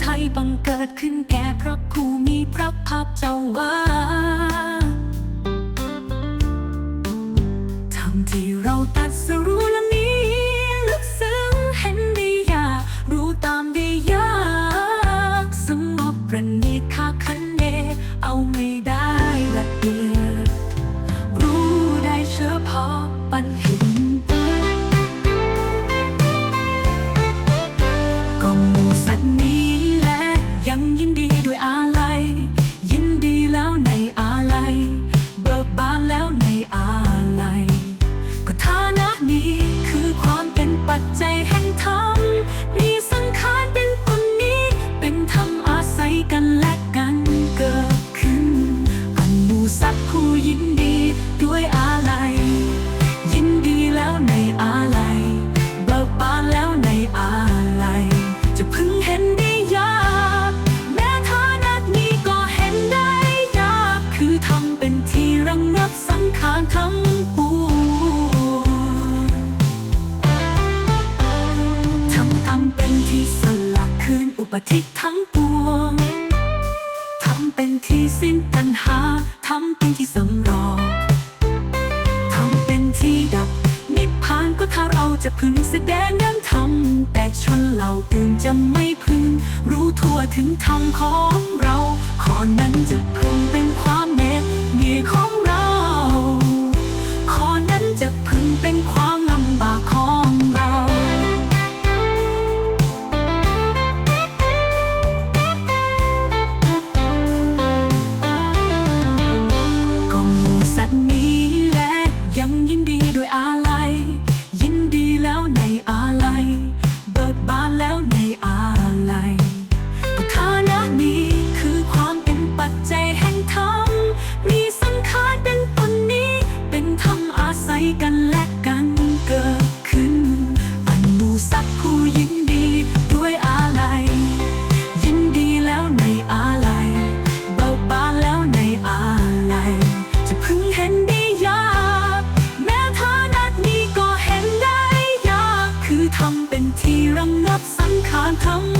ไทยบังเกิดขึ้นแก่พระครูมีพระภาพเจ้าว่าทำที่เราตัดสรู้และมีลึกซึ้งเห็นได้ยากรู้ตามได้ยากสงบประณีตค่ะ กันและกันเกิดขึ้นอันมูสัตว์ผู้ยินดีด้วยอาลัย ยินดีแล้วในอาลัย เบิกบานแล้วในอาลัย จะพึงเห็นได้ยากแม้ฐานะนี้ก็เห็นได้ยากคือทำเป็นที่ระงับสังขารทั้งปวงทำทำเป็นที่สลักคืนอุปธิทั้งปวง ทำเป็นที่สำรองทำเป็นที่ดับ นิพพานก็ถ้าเราจะพึงแสดงนั้นทำแต่ชนเหล่าอื่นจะไม่พึง รู้ทั่วถึงธรรมของเราขอนั้นจะพึงเป็นความเมตเมียของเรา ขอนั้นจะพึงเป็นความลำบากของ ตว์นี้และยังยินดีด้วยอาลัย ยินดีแล้วในอาลัย เบิกบานแล้วในอาลัยก็ฐานะนี้คือความเป็นปัจจัยแห่งธรรม มีสังขารเป็นตนนี้ เป็นธรรมอาศัยกัน ที่รังนับสังขารทั้ง